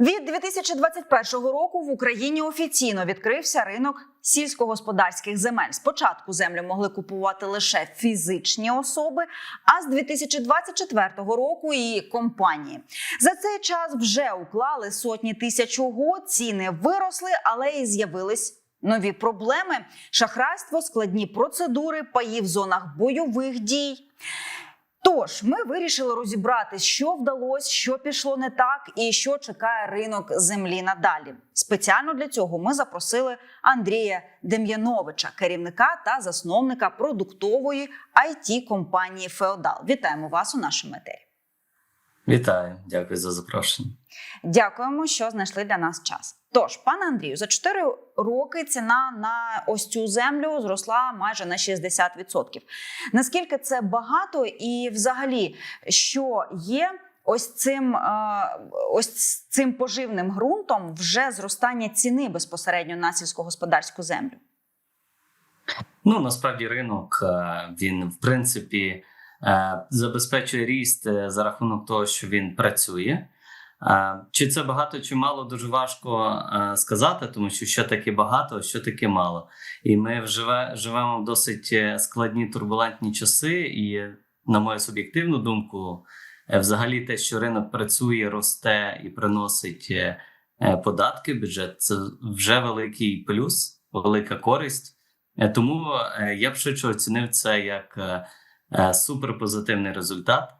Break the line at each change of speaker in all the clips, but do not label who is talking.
Від 2021 року в Україні офіційно відкрився ринок сільськогосподарських земель. Спочатку землю могли купувати лише фізичні особи, а з 2024 року і компанії. За цей час вже уклали сотні тисяч угод, ціни виросли, але і з'явились. Нові проблеми: шахрайство, складні процедури, паї в зонах бойових дій. Тож ми вирішили розібрати, що вдалося, що пішло не так, і що чекає ринок землі надалі. Спеціально для цього ми запросили Андрія Дем'яновича, керівника та засновника продуктової it компанії Феодал. Вітаємо вас у нашому етері.
Вітаю, дякую за запрошення.
Дякуємо, що знайшли для нас час. Тож, пане Андрію, за 4 роки ціна на ось цю землю зросла майже на 60%. Наскільки це багато, і взагалі, що є ось цим, е, ось цим поживним ґрунтом вже зростання ціни безпосередньо на сільськогосподарську землю?
Ну насправді ринок е, він в принципі забезпечує ріст е, за рахунок того, що він працює. Е, Чи це багато, чи мало, дуже важко е, сказати, тому що що таке багато, що таке мало. І ми вживе, живемо в досить е, складні турбулентні часи, і, на мою суб'єктивну думку, е, взагалі те, що ринок працює, росте і приносить е, е, податки, бюджет, це вже великий плюс, велика користь. Е, Тому е, я б швидше оцінив це як е, е, суперпозитивний результат,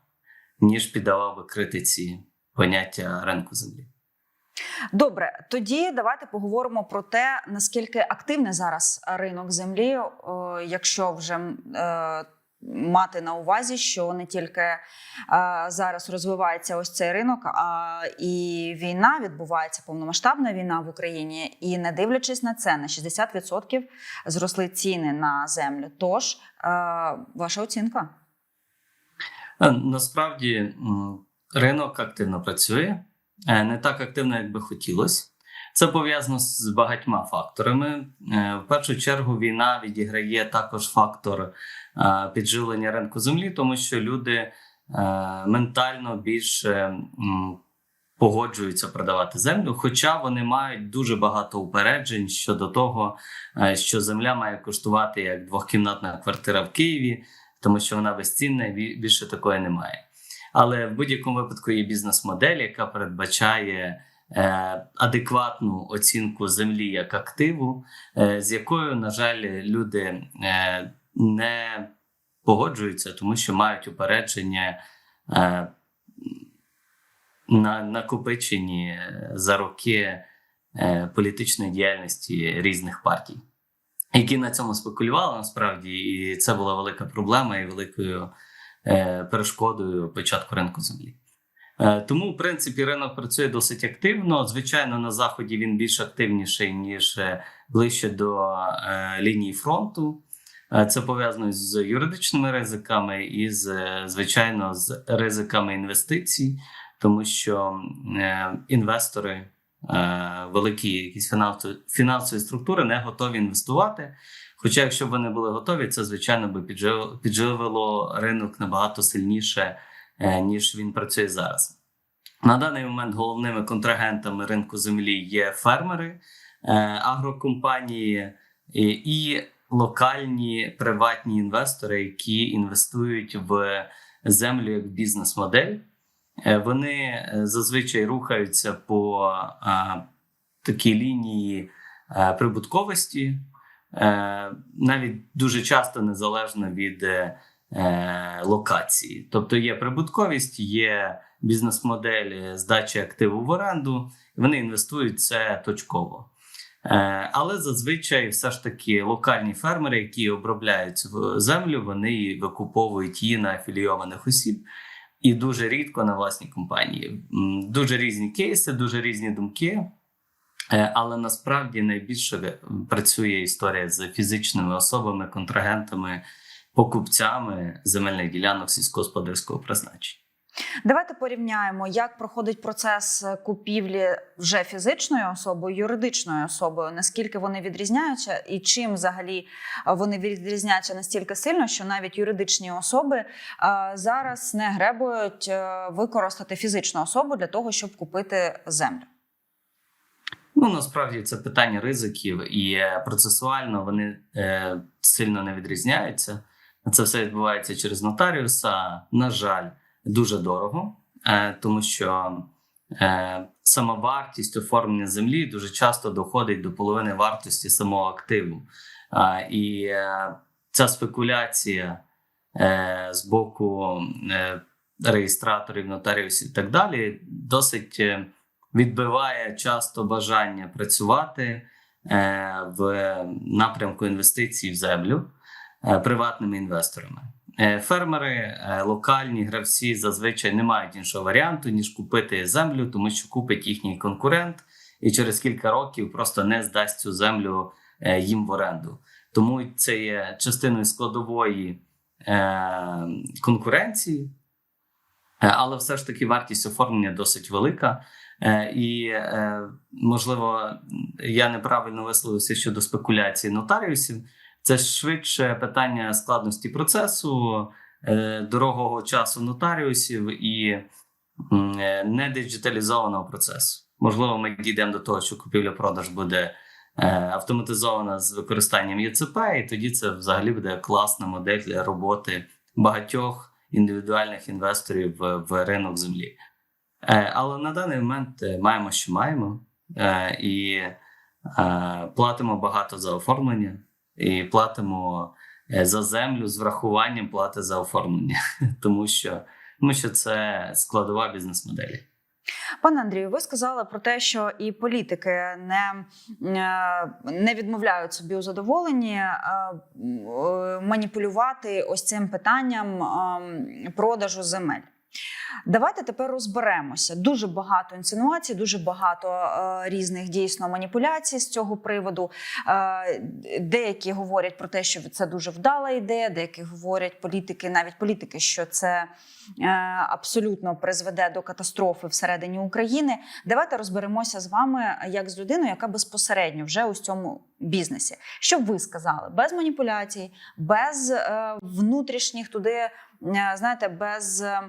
ніж піддавав би критиці поняття ринку землі.
Добре, тоді давайте поговоримо про те, наскільки активний зараз ринок землі, е, якщо вже е, мати на увазі, що не тільки е, зараз розвивається ось цей ринок, а і війна відбувається повномасштабна війна в Україні, і не дивлячись на це, на 60% зросли ціни на землю. Тож, е, ваша оцінка?
Е, Насправді ринок активно працює, не так активно, як би хотілося. Це пов'язано з багатьма факторами. Е, В першу чергу війна відіграє також фактор е, підживлення ринку землі, тому що люди е, ментально більше погоджуються продавати землю, хоча вони мають дуже багато упереджень щодо того, що земля має коштувати як двохкімнатна квартира в Києві, тому що вона безцінна і більше такої немає. Але в будь-якому випадку є бізнес-модель, яка передбачає адекватну оцінку землі як активу, е, з якою, на жаль, люди е, не погоджуються, тому що мають упередження е, на накопичені е, за роки е, політичної діяльності різних партій, які на цьому спекулювали насправді, і це була велика проблема і великою е, перешкодою початку ринку землі. Е, Тому, в принципі, ринок працює досить активно. Звичайно, на заході він більш активніший ніж е, ближче до е, лінії фронту. Це пов'язано з юридичними ризиками і з звичайно з ризиками інвестицій, тому що інвестори, великі якісь фінансові, фінансові структури не готові інвестувати. Хоча, якщо б вони були готові, це звичайно би піджив- підживило ринок набагато сильніше, ніж він працює зараз. На даний момент головними контрагентами ринку землі є фермери, е, агрокомпанії і, і локальні приватні інвестори, які інвестують в землю як бізнес-модель. Е, Вони е, зазвичай рухаються по е, такій лінії е, прибутковості, е, навіть дуже часто незалежно від е, локації. Тобто є прибутковість, є бізнес-модель здачі активу в оренду, вони інвестують це точково. Е, Але зазвичай все ж таки локальні фермери, які обробляють землю, вони викуповують її на афілійованих осіб і дуже рідко на власній компанії. Дуже різні кейси, дуже різні думки. Е, Але насправді найбільше працює історія з фізичними особами, контрагентами, покупцями земельних ділянок сільськогосподарського призначення.
Давайте порівняємо, як проходить процес купівлі вже фізичною особою, юридичною особою, наскільки вони відрізняються, і чим взагалі вони відрізняються настільки сильно, що навіть юридичні особи е, зараз не гребують е, використати фізичну особу для того, щоб купити землю.
Ну насправді це питання ризиків, і е, процесуально вони е, сильно не відрізняються. Це все відбувається через нотаріуса. На жаль, дуже дорого, е, тому що е, сама вартість оформлення землі дуже часто доходить до половини вартості самого активу. І е, ця спекуляція з боку реєстраторів, нотаріусів і так далі досить відбиває часто бажання працювати в напрямку інвестицій в землю приватними інвесторами. Е, Фермери, е, локальні гравці зазвичай не мають іншого варіанту, ніж купити землю, тому що купить їхній конкурент і через кілька років просто не здасть цю землю е, їм в оренду. Тому це є частиною складової е, конкуренції, Е, але все ж таки вартість оформлення досить велика. Е, І, е, можливо, я неправильно висловився щодо спекуляції нотаріусів. Це швидше питання складності процесу, е, дорогого часу нотаріусів і е, недиджиталізованого процесу. Можливо, ми дійдемо до того, що купівля-продаж буде е, автоматизована з використанням ЄЦП, і тоді це взагалі буде класна модель для роботи багатьох індивідуальних інвесторів в, ринок землі. Але на даний момент маємо, що маємо, і платимо багато за оформлення, і платимо е, за землю з врахуванням плати за оформлення, тому що, тому що це складова бізнес-моделі.
Пане Андрію, ви сказали про те, що і політики не, е, не відмовляють собі у задоволенні е, маніпулювати ось цим питанням е, продажу земель. Давайте тепер розберемося. Дуже багато інсинуацій, дуже багато е, різних дійсно маніпуляцій з цього приводу. Е, деякі говорять про те, що це дуже вдала ідея, деякі говорять політики, навіть політики, що це е, абсолютно призведе до катастрофи всередині України. Давайте розберемося з вами як з людиною, яка безпосередньо вже у цьому бізнесі. Що б ви сказали? Без маніпуляцій, без е, внутрішніх туди, знаєте, без е,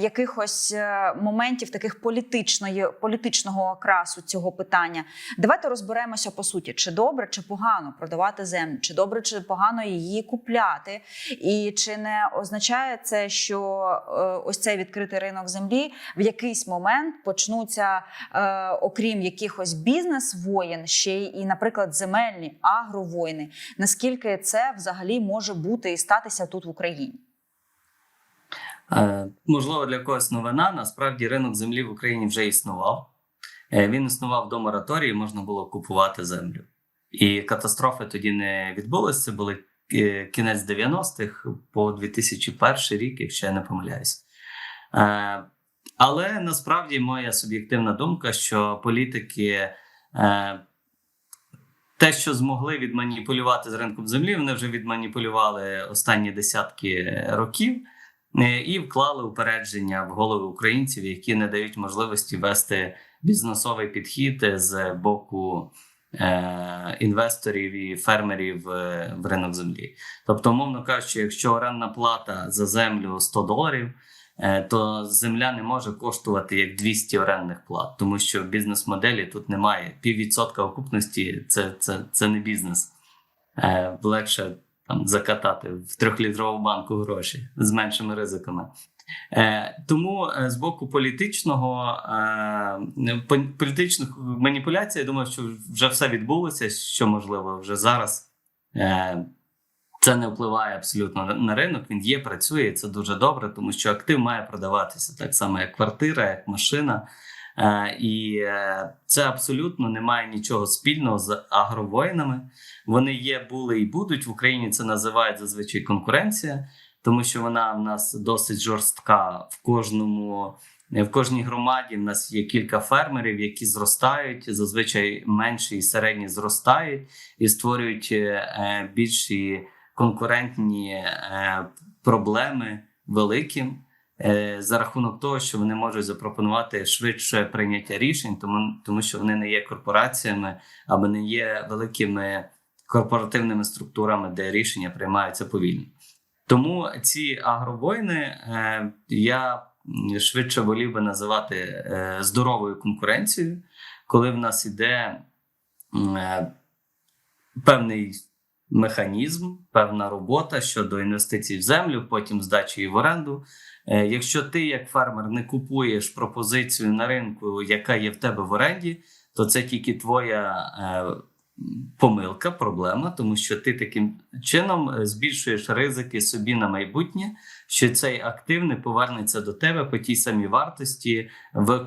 якихось е, моментів таких політичної, політичного окрасу цього питання. Давайте розберемося по суті, чи добре, чи погано продавати землю, чи добре, чи погано її купляти, і чи не означає це, що е, ось цей відкритий ринок землі в якийсь момент почнуться, е, окрім якихось бізнес-воєн, ще і, наприклад, земельні агровоїни. Наскільки це взагалі може бути і статися тут в Україні?
Можливо, для когось новина. Насправді ринок землі в Україні вже існував. Е, Він існував до мораторії, можна було купувати землю. І катастрофи тоді не відбулися. Це були е, кінець 90-х по 2001 рік, якщо я не помиляюсь. Е, Але насправді моя суб'єктивна думка, що політики те, що змогли відманіпулювати з ринком землі, вони вже відманіпулювали останні десятки років. Е, і вклали упередження в голови українців, які не дають можливості вести бізнесовий підхід з боку е, інвесторів і фермерів е, в ринок землі. Тобто, умовно кажучи, якщо орендна плата за землю 100 доларів, е, то земля не може коштувати як 200 орендних плат, тому що в бізнес-моделі тут немає піввідсотка окупності, це, це, це не бізнес. Е, легше там закатати в трьохлітрову банку гроші з меншими ризиками. Е, тому е, з боку політичного е, політичних маніпуляцій, я думаю, що вже все відбулося, що можливо вже зараз. Е, це не впливає абсолютно на- ринок. Він є, працює, і це дуже добре, тому що актив має продаватися так само, як квартира, як машина. Е, і е, це абсолютно не має нічого спільного з агровоїнами. Вони є, були і будуть в Україні. Це називають зазвичай конкуренція, тому що вона в нас досить жорстка в кожному. В кожній громаді в нас є кілька фермерів, які зростають, зазвичай менші і середні зростають і створюють е, більші конкурентні проблеми великим за рахунок того, що вони можуть запропонувати швидше прийняття рішень, тому, тому що вони не є корпораціями або не є великими корпоративними структурами, де рішення приймаються повільно. Тому ці агровойни е, я швидше волів би називати е, здоровою конкуренцією, коли в нас іде е, певний механізм, певна робота щодо інвестицій в землю, потім здачі її в оренду. Е, Якщо ти, як фермер, не купуєш пропозицію на ринку, яка є в тебе в оренді, то це тільки твоя е, помилка, проблема, тому що ти таким чином е, збільшуєш ризики собі на майбутнє, що цей актив не повернеться до тебе по тій самій вартості в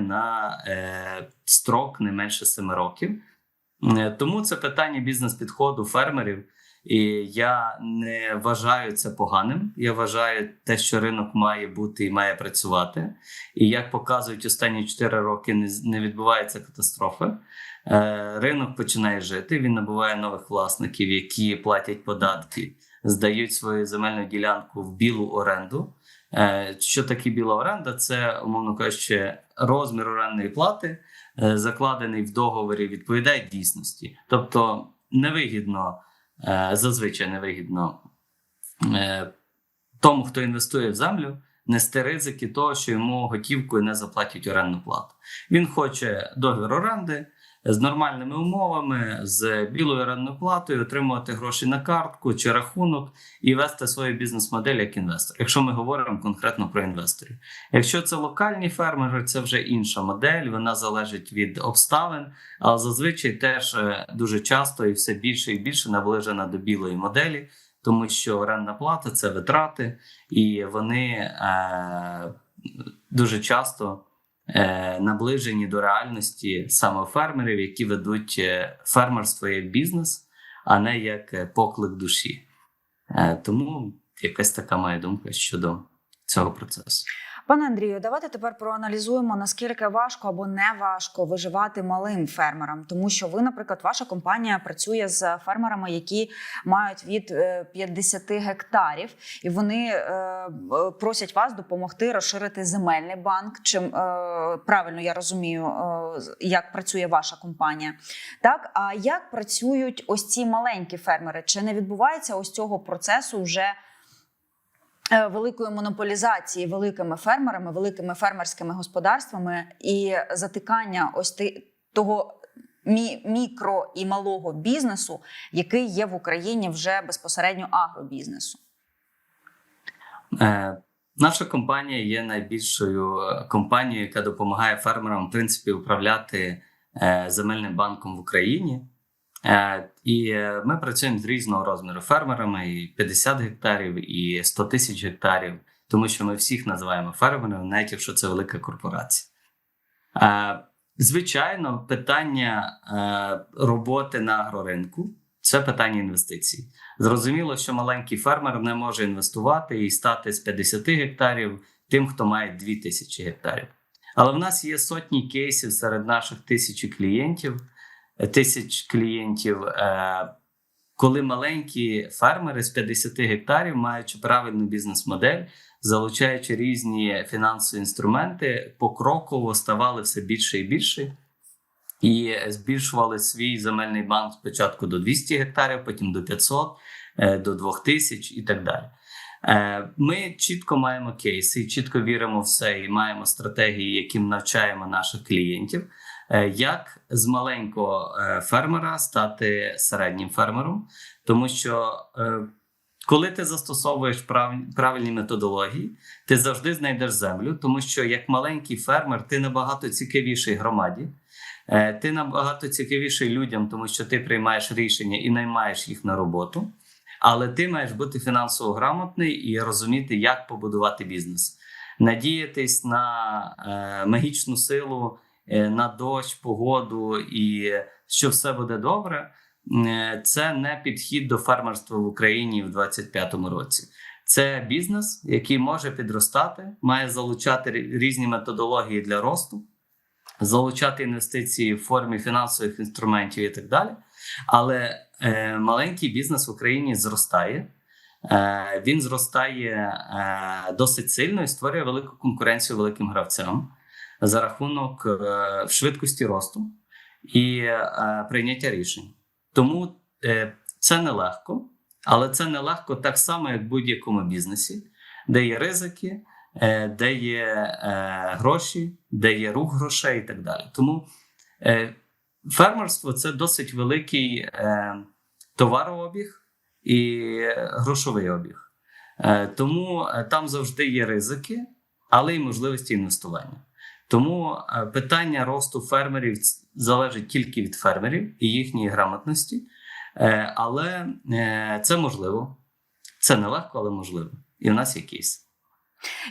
на е, строк не менше 7 років. Е, Тому це питання бізнес-підходу фермерів. І я не вважаю це поганим. Я вважаю те, що ринок має бути і має працювати. І як показують останні 4 роки, не, відбувається катастрофи. Е, ринок починає жити. Він набуває нових власників, які платять податки, здають свою земельну ділянку в білу оренду. Е, що таке біла оренда? Це, умовно кажучи, розмір орендної плати, закладений в договорі, відповідає дійсності. Тобто невигідно, е, зазвичай невигідно е, тому, хто інвестує в землю, нести ризики того, що йому готівкою не заплатять орендну плату. Він хоче договір оренди з нормальними умовами, з білою орендною платою, отримувати гроші на картку чи рахунок і вести свою бізнес-модель як інвестор. Якщо ми говоримо конкретно про інвесторів. Якщо це локальні фермери, це вже інша модель, вона залежить від обставин, але зазвичай теж е, дуже часто і все більше і більше наближена до білої моделі, тому що орендна плата це витрати, і вони е, дуже часто наближені до реальності саме фермерів, які ведуть е, фермерство як бізнес, а не як е, поклик душі. Е, тому якась така моя думка щодо цього процесу.
Пане Андрію, давайте тепер проаналізуємо наскільки важко або не важко виживати малим фермерам, тому що ви, наприклад, ваша компанія працює з фермерами, які мають від е, 50 гектарів, і вони е, е, просять вас допомогти розширити земельний банк. Чим е, правильно я розумію, е, як працює ваша компанія? Так, а як працюють ось ці маленькі фермери? Чи не відбувається ось цього процесу вже? Е, великої монополізації великими фермерами, великими фермерськими господарствами і затикання ось ти, того мі, мікро і малого бізнесу, який є в Україні вже безпосередньо агробізнесу.
Е, наша компанія є найбільшою е, компанією, яка допомагає фермерам в принципі управляти е, земельним банком в Україні. Е, і ми працюємо з різного розміру фермерами і 50 гектарів, і 100 тисяч гектарів, тому що ми всіх називаємо фермерами, навіть якщо це велика корпорація. Е, звичайно, питання е, роботи на агроринку це питання інвестицій. Зрозуміло, що маленький фермер не може інвестувати і стати з 50 гектарів тим, хто має 2000 гектарів. Але в нас є сотні кейсів серед наших тисячі клієнтів, тисяч клієнтів, е, коли маленькі фермери з 50 гектарів, маючи правильну бізнес-модель, залучаючи різні фінансові інструменти, покроково ставали все більше і більше. І збільшували свій земельний банк спочатку до 200 гектарів, потім до 500, е, до 2000 і так далі. Е, Ми чітко маємо кейси, чітко віримо в це і маємо стратегії, яким навчаємо наших клієнтів, як з маленького е, фермера стати середнім фермером, тому що е, коли ти застосовуєш правильні методології, ти завжди знайдеш землю, тому що як маленький фермер, ти набагато цікавіший громаді. Е, Ти набагато цікавіший людям, тому що ти приймаєш рішення і наймаєш їх на роботу. Але ти маєш бути фінансово грамотний і розуміти, як побудувати бізнес, надіятись на е, магічну силу, е, на дощ, погоду і що все буде добре. Е, Це не підхід до фермерства в Україні в 2025 році. Це бізнес, який може підростати, має залучати різні методології для росту залучати інвестиції в формі фінансових інструментів і так далі. Але е, маленький бізнес в Україні зростає. Е, він зростає е, досить сильно і створює велику конкуренцію великим гравцям за рахунок е, швидкості росту і е, прийняття рішень. Тому е, це нелегко, але це нелегко так само, як в будь-якому бізнесі, де є ризики, де є гроші, де є рух грошей і так далі. Тому Фермерство це досить великий товарообіг і грошовий обіг. Тому там завжди є ризики, але й можливості інвестування. Тому е, питання росту фермерів залежить тільки від фермерів і їхньої грамотності. Е, Але е, це можливо. Це нелегко, але можливо. І в нас є кейс.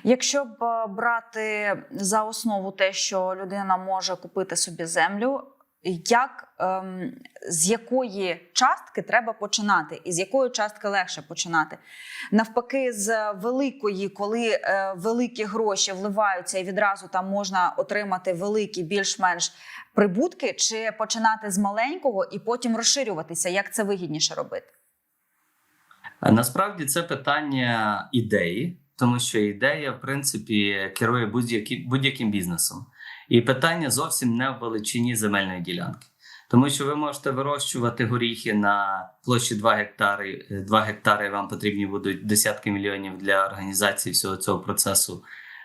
Якщо б брати за основу те, що людина може купити собі землю, як ем, з якої частки треба починати, і з якої частки легше починати? Навпаки, з великої, коли е, великі гроші вливаються, і відразу там можна отримати великі, більш-менш прибутки, чи починати з маленького і потім розширюватися? Як це вигідніше робити?
Насправді це питання ідеї, тому що ідея, в принципі, керує будь-яким бізнесом. І питання зовсім не в величині земельної ділянки. Тому що ви можете вирощувати горіхи на площі 2 гектари, е, 2 гектари, вам потрібні будуть десятки мільйонів для організації всього цього процесу,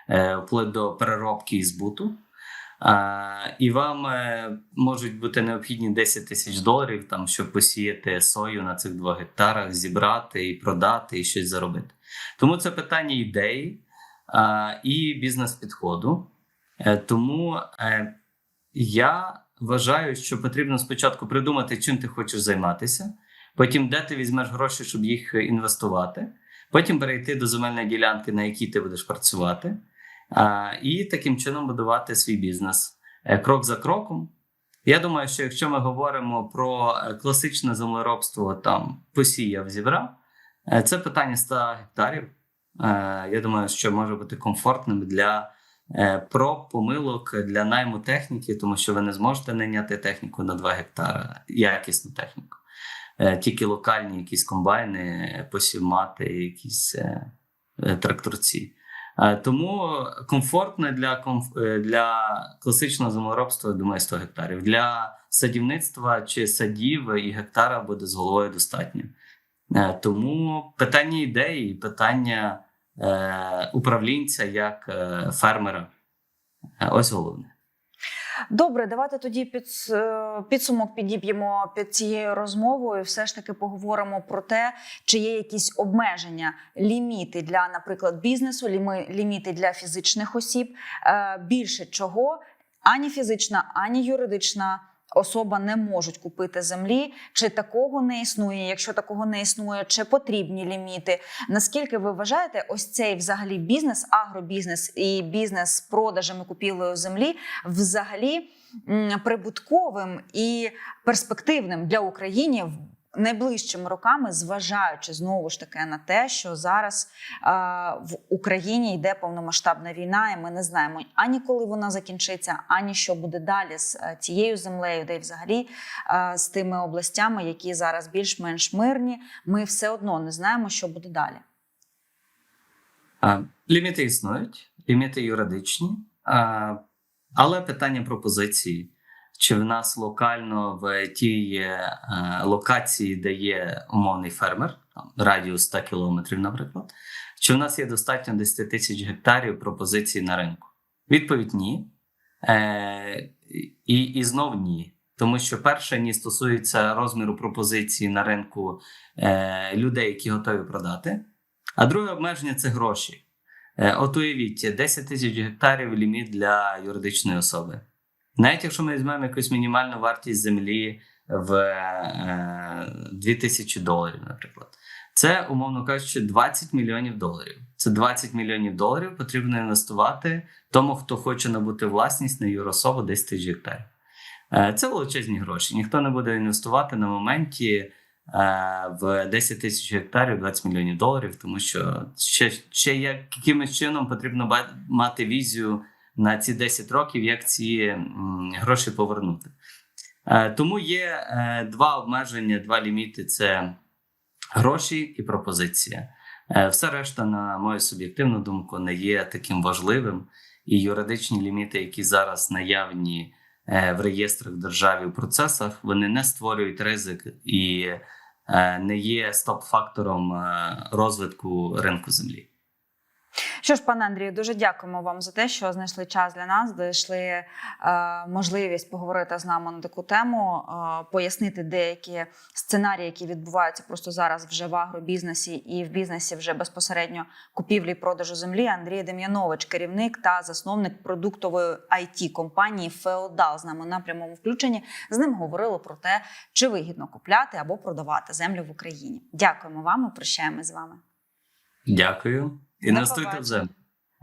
е, вплоть до переробки і збуту. І вам е, можуть бути необхідні 10 тисяч доларів, там, щоб посіяти сою на цих 2 гектарах, зібрати і продати, і щось заробити. Тому це питання ідеї і бізнес-підходу. Е, тому е, я вважаю, що потрібно спочатку придумати, чим ти хочеш займатися, потім де ти візьмеш гроші, щоб їх інвестувати, потім перейти до земельної ділянки, на якій ти будеш працювати, і таким чином будувати свій бізнес е, крок за кроком. Я думаю, що якщо ми говоримо про класичне землеробство, там посіяв, зібрав, це питання 100 гектарів. Я думаю, що може бути комфортним для е, проб, помилок для найму техніки, тому що ви не зможете найняти техніку на 2 гектара, якісну техніку. Е, Тільки локальні якісь комбайни, посівмати, якісь е, тракторці. Тому комфортно для, для класичного землеробства, я думаю, 100 гектарів. Для садівництва чи садів і гектара буде з головою достатньо. Тому питання ідеї, питання управлінця як е, фермера. Е, Ось головне.
Добре, давайте тоді під, підсумок підіб'ємо під цією розмовою. Все ж таки поговоримо про те, чи є якісь обмеження, ліміти для, наприклад, бізнесу, ліміти для фізичних осіб. Е, Більше чого ані фізична, ані юридична. Особа не можуть купити землі, чи такого не існує. Якщо такого не існує, чи потрібні ліміти? Наскільки ви вважаєте, ось цей взагалі бізнес, агробізнес і бізнес з продажами і землі взагалі прибутковим і перспективним для України найближчими роками, зважаючи знову ж таки на те, що зараз е, в Україні йде повномасштабна війна, і ми не знаємо ані коли вона закінчиться, ані що буде далі з е, цією землею, де й взагалі е, з тими областями, які зараз більш-менш мирні. Ми все одно не знаємо, що буде далі.
Ліміти існують, ліміти юридичні, але питання пропозиції. Чи в нас локально в тій е, локації, де є умовний фермер, там, радіус 100 кілометрів, наприклад, чи в нас є достатньо 10 тисяч гектарів пропозицій на ринку? Відповідь ні. Е, і, і знов ні. Тому що перше ні стосується розміру пропозиції на ринку е, людей, які готові продати. А друге обмеження це гроші. Е, От уявіть, 10 тисяч гектарів ліміт для юридичної особи. Навіть якщо ми візьмемо якусь мінімальну вартість землі в е, 2000 доларів, наприклад, це, умовно кажучи, 20 мільйонів доларів. Це 20 мільйонів доларів потрібно інвестувати тому, хто хоче набути власність на юрособу 10 тисяч гектарів. Е, Це величезні гроші. Ніхто не буде інвестувати на моменті е, в 10 тисяч гектарів 20 мільйонів доларів, тому що ще, ще якимось чином потрібно мати візію на ці 10 років, як ці гроші повернути. Е, Тому є е, два обмеження, два ліміти: це гроші і пропозиція. Е, Все решта, на мою суб'єктивну думку, не є таким важливим. І юридичні ліміти, які зараз наявні в реєстрах державі в процесах, вони не створюють ризик і не є стоп-фактором розвитку ринку землі.
Що ж, пане Андрію, дуже дякуємо вам за те, що знайшли час для нас, знайшли е, можливість поговорити з нами на таку тему, е, пояснити деякі сценарії, які відбуваються просто зараз вже в агробізнесі і в бізнесі вже безпосередньо купівлі і продажу землі. Андрій Дем'янович, керівник та засновник продуктової it компанії Феодал з нами на прямому включенні. З ним говорили про те, чи вигідно купляти або продавати землю в Україні. Дякуємо вам і прощаємось з вами.
Дякую. І
До
інвестуйте в землю.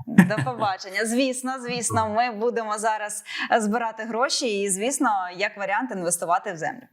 До побачення. Звісно, звісно, ми будемо зараз збирати гроші і, звісно, як варіант інвестувати в землю.